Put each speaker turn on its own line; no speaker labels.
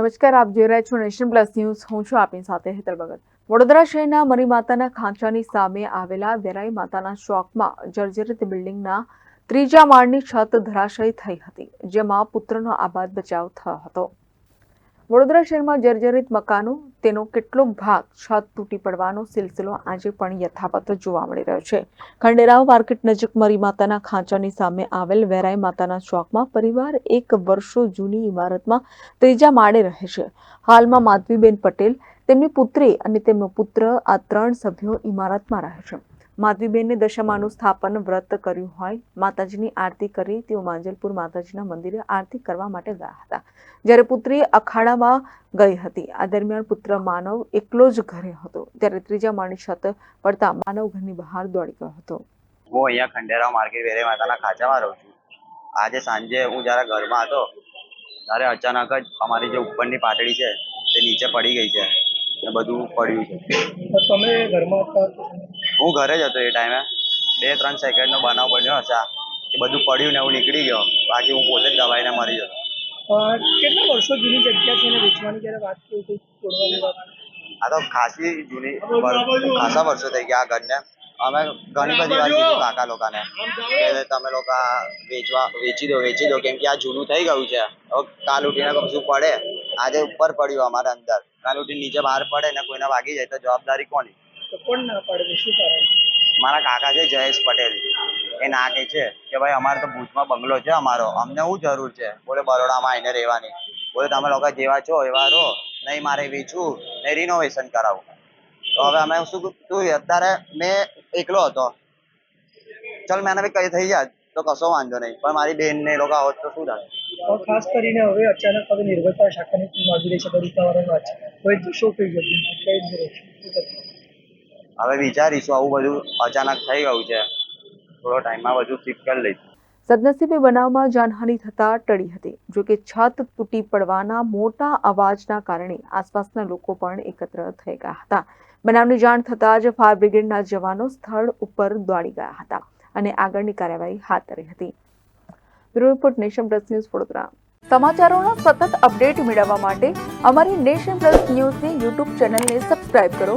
નમસ્કાર, આપ જોઈ રહ્યા છો નેશન પ્લસ ન્યૂઝ. હું છું આપની સાથે હેતલ ભગત. વડોદરા શહેરના મરી માતાના ખાંચાની સામે આવેલા વેરાઈ માતાના ચોકમાં જર્જરિત બિલ્ડિંગના ત્રીજા માળની છત ધરાશયી થઈ હતી, જેમાં પુત્રનો આબાદ બચાવ થયો હતો. વડોદરા શહેરમાં જર્જરિત મકાનો તેનો કેટલોક ભાગ છત તૂટી પડવાનો સિલસિલો આજે પણ યથાવત જોવા મળી રહ્યો છે. ખંડેરાવ માર્કેટ નજીક મરી માતાના ખાંચાની સામે આવેલ વેરાઈ માતાના ચોકમાં પરિવાર એક વર્ષો જૂની ઇમારતમાં ત્રીજા માળે રહે છે. હાલમાં માધવીબેન પટેલ તેમની પુત્રી અને તેમનો પુત્ર આ ત્રણ સભ્યો ઇમારતમાં રહે છે. માધવીબેનને દશામાનું સ્થાપન વ્રત કર્યું હોય. માતાજીની આરતી કરી તેઓ માંજલપુર માતાજીના મંદિરે આરતી કરવા માટે ગયા હતા. જ્યારે પુત્રી અખાડામાં ગઈ હતી. આ દરમિયાન પુત્ર માનવ એકલો જ ઘરે હતો. ત્યારે ત્રીજા માળની છત પડતા માનવ ઘરની બહાર દોડી ગયો હતો.
હું અહીંયા ખંડેરાવ માર્કેટ વેરે માતાના ખાંચામાં રહું છું. આજે સાંજે હું જ્યારે ઘરમાં હતો ત્યારે અચાનક જ અમારી જે ઉપરની પાટડી છે તે નીચે પડી ગઈ છે. ને બધું પડ્યું છે.
તમે ઘરમાં હતા
હું ઘરે જ હતો એ ટાઈમે બે ત્રણ સેકન્ડનો બનાવ બન્યો હશે કે બધું પડ્યું ને હું નીકળી ગયો. બાકી હું પોતે જ દબાઈને મરી જતો.
કેટલા વર્ષો જૂની જગ્યા છે ને વેચવાની? જ્યારે વાત થઈ હતી તોડવાની વાત.
આ તો ખાસી જૂની ખાસા વર્ષો થઈ ગયા આ ઘરને. અમે ઘણી બધી વાર કીધું કાકા લોકોને કે તમે લોકો વેચવા વેચી દો વેચી દો કેમ કે આ જૂનું થઈ ગયું છે. હવે કાલ ઉઠીને કશું પડે. આજે ઉપર પડ્યું અમારે અંદર. કાલ ઉઠીને નીચે બહાર પડે ને કોઈને વાગી જાય તો જવાબદારી કોની?
તો કોણ ના પાડે શું કારણ?
મારા કાકા છે જયેશ પટેલ. એ ના કહે છે કે ભાઈ અમારે તો ભુજમાં બંગલો છે અમારો. અમને શું જરૂર છે? બોલે બરોડામાં આવીને રહેવાની. બોલે તમે લોકો જેવા છો એવા રહો. નહીં મારે વેચવું નહીં રિનોવેશન કરાવું. તો હવે અમે શું તું અત્યારે મેં એકલો હતો. ચલ મેં ભાઈ કઈ થઈ જાય તો કશો વાંધો નહીં. પણ મારી બેન ને લોકો આવો તો શું થાય?
ખાસ કરીને હવે અચાનક હવે નિર્ભરતા શાખાની રહી છે દરિતાવાળાની વાત છે. કોઈ શું થઈ જશે કઈ જ રહે છે. શું?
હવે વિચારીશું, આવું બધું અચાનક થઈ ગયું છે. થોડો ટાઈમમાં બધું શિફ્ટ કરી લઈશું.
સદનસીબે બનાવમાં જાનહાનિ થતા ટળી હતી. જોકે છત તૂટી પડવાના મોટા અવાજના કારણે આસપાસના લોકો પણ એકત્ર થઈ ગયા હતા. બનાવની જાણ થતાં જ ફાયર બ્રિગેડના જવાનો સ્થળ ઉપર દોડી ગયા હતા અને આગળની કાર્યવાહી હાથ ધરી હતી. Bureau report nation plus news Vadodara. સમાચારોનો સતત અપડેટ મેળવવા માટે અમારી નેશન પ્લસ ન્યૂઝની યુટ્યુબ ચેનલને સબસ્ક્રાઇબ કરો.